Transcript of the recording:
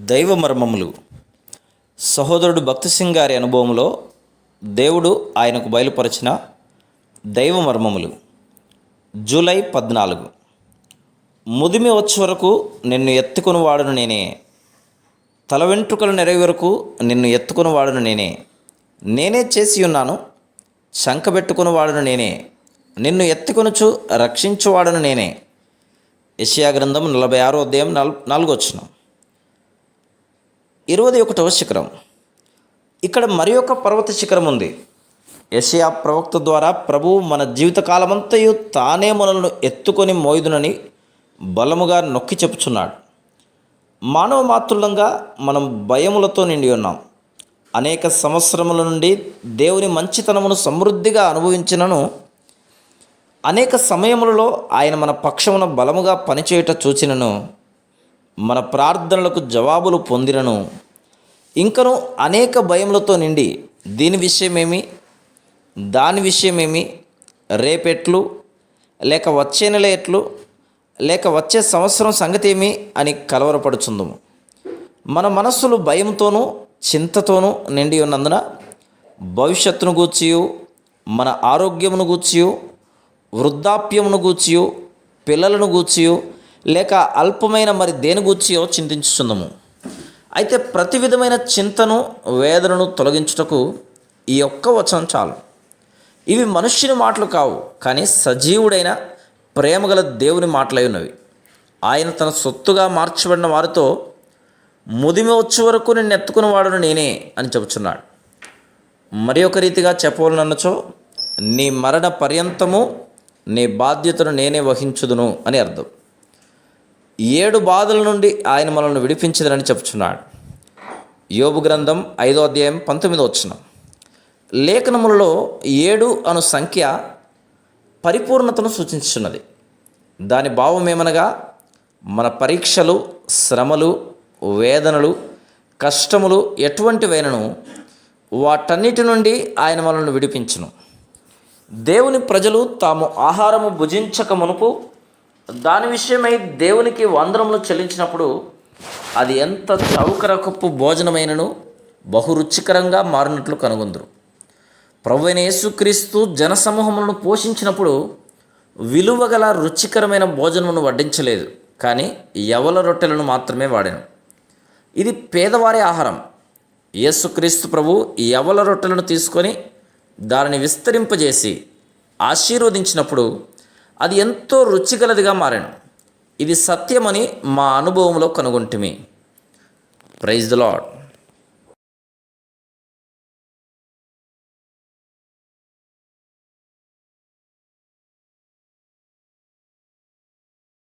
దైవ మర్మములు. సహోదరుడు భక్తి సింగ్ గారి అనుభవంలో దేవుడు ఆయనకు బయలుపరిచిన దైవ మర్మములు. జూలై పద్నాలుగు. ముదిమి వచ్చే వరకు నిన్ను ఎత్తుకుని వాడును నేనే. తల వెంట్రుకలు నెరవి వరకు నిన్ను ఎత్తుకుని వాడును నేనే. నేనే చేసి ఉన్నాను శంఖబెట్టుకుని వాడును నేనే. నిన్ను ఎత్తుకొనుచు రక్షించువాడను నేనే. యషియా గ్రంథం నలభై ఆరో అధ్యాయం నల్ నాలుగో వచ్చినాం ఇరవై ఒకటవ శిఖరం. ఇక్కడ మరి ఒక పర్వత శిఖరం ఉంది. యషయా ప్రవక్త ద్వారా ప్రభువు మన జీవితకాలమంతయు తానే మనల్ని ఎత్తుకొని మోయుదునని బలముగా నొక్కి చెప్పుచున్నాడు. మానవ మాతృలంగా మనం భయములతో నిండి ఉన్నాం. అనేక సంవత్సరముల నుండి దేవుని మంచితనమును సమృద్ధిగా అనుభవించినను అనేక సమయములలో ఆయన మన పక్షమున బలముగా పనిచేయుట చూచినను మన ప్రార్థనలకు జవాబులు పొందినను. ఇంకను అనేక భయములతో నిండి దీని విషయమేమి? దాని విషయమేమి? రేపెట్లు? లేక వచ్చే నెల ఎట్లు? లేక వచ్చే సంవత్సరం సంగతి ఏమి అని కలవరపడుచుందము. మన మనస్సులు భయంతోనూ చింతతోనూ నిండి ఉన్నందున భవిష్యత్తును గూర్చియు మన ఆరోగ్యమును గూర్చియు వృద్ధాప్యమును గూర్చియు పిల్లలను గూర్చియు లేక అల్పమైన మరి దేని గూర్చియో చింతించుచుందము. అయితే ప్రతి విధమైన చింతను వేదనను తొలగించుటకు ఈ ఒక్క వచనం చాలు. ఇవి మనుష్యుని మాటలు కావు కానీ సజీవుడైన ప్రేమగల దేవుని మాటలై ఉన్నవి. ఆయన తన సొత్తుగా మార్చబడిన వారితో ముదిమి వచ్చే వరకు నేను ఎత్తుకుని వాడును నేనే అని చెబుతున్నాడు మరి ఒక రీతిగా చెప్పవలనన్నచో నీ మరణ పర్యంతము నీ బాధ్యతను నేనే వహించుదును అని అర్థం. ఏడు బాధల నుండి ఆయన మనల్ని విడిపించదని చెప్తున్నాడు యోబు గ్రంథం ఐదో అధ్యాయం పంతొమ్మిదో వచ్చిన లేఖనములలో ఏడు అను సంఖ్య పరిపూర్ణతను సూచించున్నది దాని భావం ఏమనగా మన పరీక్షలు శ్రమలు వేదనలు కష్టములు ఎటువంటివైనను వాటన్నిటి నుండి ఆయన మనల్ని విడిపించును. దేవుని ప్రజలు తాము ఆహారము భుజించక మునుపు దాని విషయమై దేవునికి వందరములు చెల్లించినప్పుడు అది ఎంత చౌకరకపు భోజనమైనను బహు రుచికరంగా మారినట్లు కనుగొందరు. ప్రభువైన యేసుక్రీస్తు జనసమూహములను పోషించినప్పుడు విలువగల రుచికరమైన భోజనమును వడ్డించలేదు కానీ యవల రొట్టెలను మాత్రమే వాడాను. ఇది పేదవారి ఆహారం. యేసుక్రీస్తు ప్రభు యవల రొట్టెలను తీసుకొని దానిని విస్తరింపజేసి ఆశీర్వదించినప్పుడు అది ఎంతో రుచిగలదిగా మారాను. ఇది సత్యమని మా అనుభవంలో కనుగొంటిమి. Praise the lord